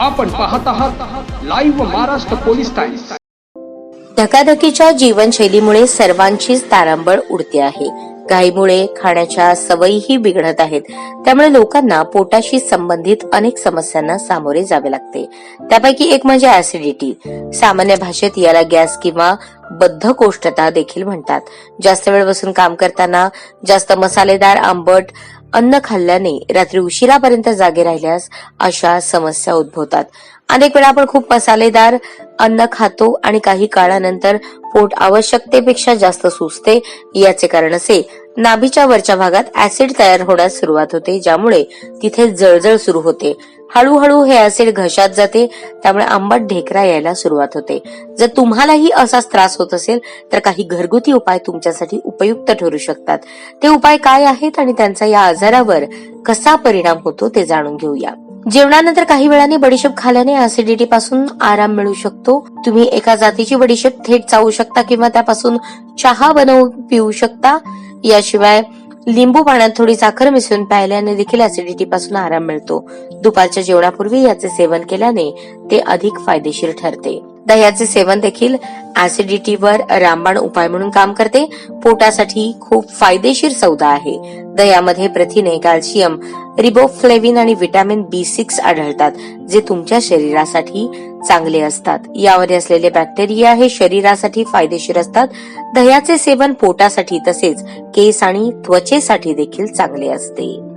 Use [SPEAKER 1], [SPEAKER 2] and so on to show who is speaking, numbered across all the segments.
[SPEAKER 1] आपण पाहत आहात लाईव्ह महाराष्ट्र पोलीस टाइम्स
[SPEAKER 2] धकाधकीच्या जीवनशैलीमुळे सर्वांचीच तारांबळ उडते आहे. घाईमुळे खाण्याच्या सवयीही बिघडत आहेत. त्यामुळे लोकांना पोटाशी संबंधित अनेक समस्यांना सामोरे जावे लागते. त्यापैकी एक म्हणजे ऍसिडिटी सामान्य भाषेत याला गॅस किंवा बद्धकोष्ठता देखील म्हणतात. जास्त वेळ बसून काम करताना जास्त मसालेदार आंबट अन्न खाल्ल्याने रात्री उशिरापर्यंत जागे राहिल्यास अशा समस्या उद्भवतात. अनेक वेळा आपण खूप मसालेदार अन्न खातो आणि काही काळानंतर पोट आवश्यकतेपेक्षा जास्त सुचते याचे कारण असे नाभीच्या वरच्या भागात ऍसिड तयार होण्यास सुरुवात होते ज्यामुळे तिथे जळजळ सुरू होते. हळूहळू हे ऍसिड घशात जाते त्यामुळे आंबट ढेकरा यायला सुरुवात होते. जर तुम्हालाही असाच त्रास होत असेल तर काही घरगुती उपाय तुमच्यासाठी उपयुक्त ठरू शकतात. ते उपाय काय आहेत आणि त्यांचा या आजारावर कसा परिणाम होतो ते जाणून घेऊया. जेवणानंतर काही वेळाने बडीशेप खाल्याने ऍसिडिटी पासून आराम मिळू शकतो. तुम्ही एका जातीची बडीशेप थेट चावू शकता किंवा त्यापासून चहा बनवून पिऊ शकता. याशिवाय लिंबू पाण्यात थोडी साखर मिसळून प्यायल्याने देखील ऍसिडिटी पासून आराम मिळतो. दुपारच्या जेवणापूर्वी याचे सेवन केल्याने ते अधिक फायदेशीर ठरते. दह्याचे सेवन देखील ऍसिडिटीवर रामबाण उपाय म्हणून काम करते. पोटासाठी खूप फायदेशीर सौदा आहे. दह्यामध्ये प्रथिने कॅल्शियम रिबोफ्लेविन आणि व्हिटॅमिन बी सिक्स आढळतात जे तुमच्या शरीरासाठी चांगले असतात. यामध्ये असलेले बॅक्टेरिया हे शरीरासाठी फायदेशीर असतात. दह्याचे सेवन पोटासाठी तसेच केस आणि त्वचेसाठी देखील चांगले असते.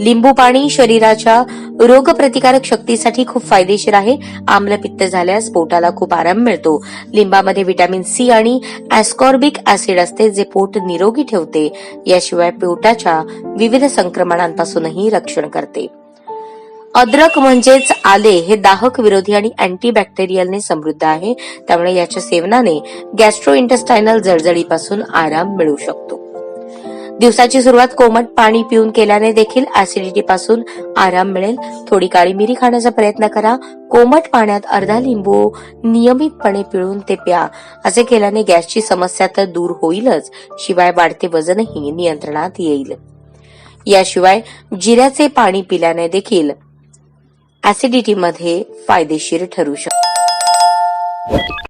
[SPEAKER 2] लिंबू पाणी शरीराच्या रोगप्रतिकारक शक्तीसाठी खूप फायदेशीर आहे. आम्लपित्त झाल्यास पोटाला खूप आराम मिळतो. लिंबामध्ये व्हिटॅमिन सी आणि ऍस्कॉर्बिक ऍसिड असते जे पोट निरोगी ठेवते. याशिवाय पोटाच्या विविध संक्रमणांपासूनही रक्षण करते. अद्रक म्हणजेच आले हे दाहक विरोधी आणि अँटीबॅक्टेरियलने समृद्ध आहे. त्यामुळे याच्या सेवनाने गॅस्ट्रो इंटेस्टायनल जळजळीपासून आराम मिळू शकतो. दिवसाची सुरुवात कोमट पाणी पिऊन केल्याने देखील ऍसिडिटी पासून आराम मिळेल. थोडी काळी मिरी खाण्याचा प्रयत्न करा. कोमट पाण्यात अर्धा लिंबू नियमितपणे पिळून ते प्या. असे केल्याने गॅसची समस्या तर दूर होईलच. शिवाय वाढते वजनही नियंत्रणात येईल. याशिवाय जिऱ्याचे पाणी पिल्याने देखील ऍसिडिटीमध्ये फायदेशीर ठरू शकते